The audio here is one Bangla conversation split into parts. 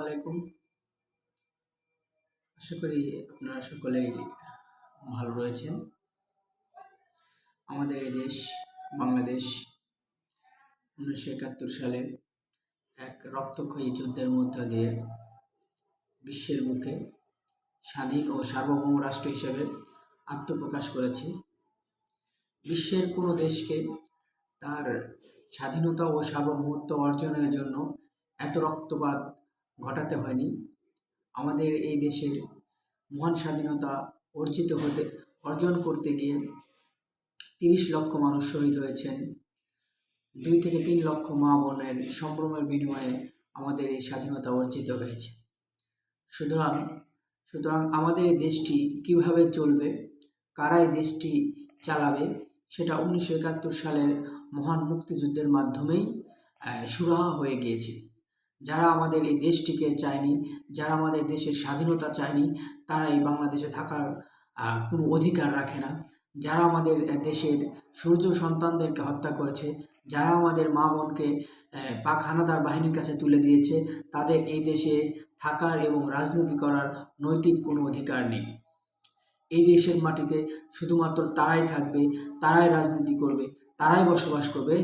আলাইকুম। আশা করি আপনারা সকলেই ভালো রয়েছেন। আমাদের এই দেশ, বাংলাদেশ উনিশশো একাত্তর সালে এক রক্তক্ষয়ী যুদ্ধের মধ্য দিয়ে বিশ্বের বুকে স্বাধীন ও সার্বভৌম রাষ্ট্র হিসেবে আত্মপ্রকাশ করেছে। বিশ্বের কোনো দেশকে তার স্বাধীনতা ও সার্বভৌমত্ব অর্জনের জন্য এত রক্তপাত ঘটাতে হয়নি। আমাদের এই দেশের মহান স্বাধীনতা অর্জিত হতে, অর্জন করতে গিয়ে তিরিশ লক্ষ মানুষ শহীদ হয়েছেন। দুই থেকে তিন লক্ষ মা বোনের সম্ভ্রমের বিনিময়ে আমাদের এই স্বাধীনতা অর্জিত হয়েছে। সুতরাং সুতরাং আমাদের এই দেশটি কীভাবে চলবে, কারা এই দেশটি চালাবে, সেটা উনিশশো একাত্তর সালের মহান মুক্তিযুদ্ধের মাধ্যমেই সুরাহা হয়ে গিয়েছে। যারা আমাদের এই দেশটিকে চায়নি, যারা আমাদের দেশের স্বাধীনতা চায়নি, তারা এই বাংলাদেশে থাকার কোনো অধিকার রাখে না। যারা আমাদের দেশের সূর্য সন্তানদেরকে হত্যা করেছে, যারা আমাদের মা বোনকে পাক হানাদার বাহিনীর কাছে তুলে দিয়েছে, তাদের এই দেশে থাকার এবং রাজনীতি করার নৈতিক কোনো অধিকার নেই। এই দেশের মাটিতে শুধুমাত্র তারাই থাকবে, তারাই রাজনীতি করবে তারাই বসবাস করবে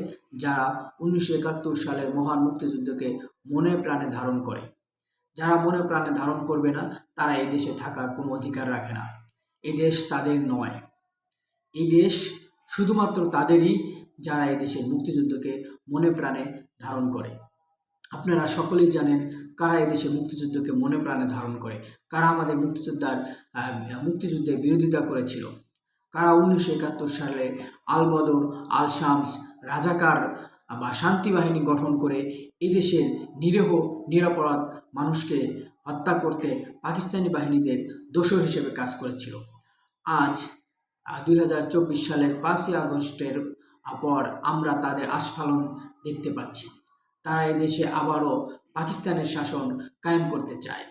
যারা উনিশশো একাত্তর সালের মহান মুক্তিযুদ্ধকে মনে প্রাণে ধারণ করে। যারা মনে প্রাণে ধারণ করবে না, তারা এই দেশে থাকার কোনো অধিকার রাখে না। এই দেশ তাদের নয়। এই দেশ শুধুমাত্র তাদেরই যারা এই দেশের মুক্তিযুদ্ধকে মনে প্রাণে ধারণ করে। আপনারা সকলেই জানেন কারা এই দেশের মুক্তিযুদ্ধকে মনে প্রাণে ধারণ করে, কারা আমাদের মুক্তিযোদ্ধার মুক্তিযুদ্ধের বিরোধিতা করেছিল। কারা উনিশশো একাত্তর সালে আলবদর আল শামস রাজাকার বা শান্তি বাহিনী গঠন করে এই দেশের নিরীহ, নিরাপরাধ মানুষকে হত্যা করতে পাকিস্তানি বাহিনীদের দোষর হিসেবে কাজ করেছিল। আজ দুই হাজার চব্বিশ সালের পাঁচই আগস্টের পর আমরা তাদের আস্ফালন দেখতে পাচ্ছি। তারা এই দেশে আবারও পাকিস্তানের শাসন কায়েম করতে চায়।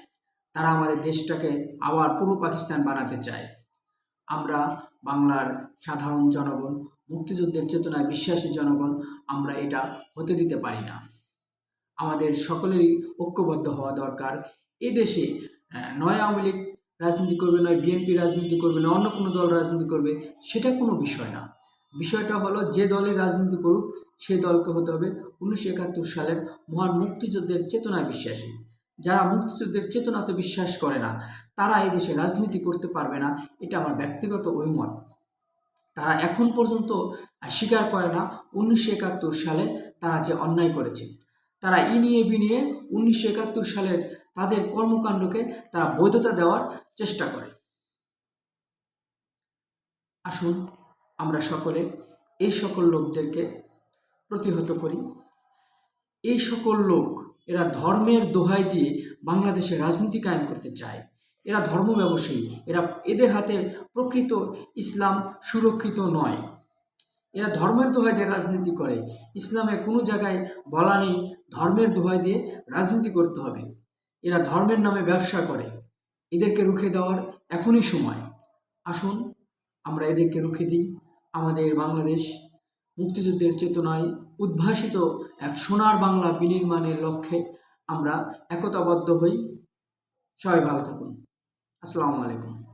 তারা আমাদের দেশটাকে আবার পূর্ব পাকিস্তান বানাতে চায়। আমরা বাংলার সাধারণ জনগণ, মুক্তিযুদ্ধের চেতনায় বিশ্বাসী জনগণ, আমরা এটা হতে দিতে পারি না। আমাদের সকলেরই ঐক্যবদ্ধ হওয়া দরকার। এ দেশে নয় আওয়ামী লীগ রাজনীতি করবে নয়, বিএনপি রাজনীতি করবে না অন্য কোনো দল রাজনীতি করবে, সেটা কোনো বিষয় না। বিষয়টা হলো যে দলের রাজনীতি করুক, সে দলকে হতে হবে উনিশশো একাত্তর সালের মহান মুক্তিযুদ্ধের চেতনায় বিশ্বাসী। যারা মুক্তিযুদ্ধের চেতনাতে বিশ্বাস করে না, তারা এই দেশে রাজনীতি করতে পারবে না, এটা আমার ব্যক্তিগত অভিমত। তারা এখন পর্যন্ত স্বীকার করে না, উনিশশো একাত্তর সালে তারা যে অন্যায় করেছে। তারা ই নিয়ে বি নিয়ে উনিশশো একাত্তর সালের তাদের কর্মকাণ্ডকে তারা বৈধতা দেওয়ার চেষ্টা করে। আসুন, আমরা সকলে এই সকল লোকদেরকে প্রতিহত করি। এই সকল লোক এরা ধর্মের দোহাই দিয়ে বাংলাদেশে রাজনীতি কায়েম করতে চায়। এরা ধর্ম ব্যবসায়ী। এরা এদের হাতে প্রকৃত ইসলাম সুরক্ষিত নয়। এরা ধর্মের দোহাই দিয়ে রাজনীতি করে। ইসলামে কোনো জায়গায় বলা নেই, ধর্মের দোহাই দিয়ে রাজনীতি করতে হবে। এরা ধর্মের নামে ব্যবসা করে। এদেরকে রুখে দেওয়ার এখনই সময়। আসুন, আমরা এদেরকে রুখে দিই। আমাদের বাংলাদেশ মুক্তিযুদ্ধের চেতনায় উদ্ভাসিত এক সোনার বাংলা বিনির্মাণের লক্ষ্যে আমরা একতাবদ্ধ হই। সবাই ভালো থাকুন। আসসালামু আলাইকুম।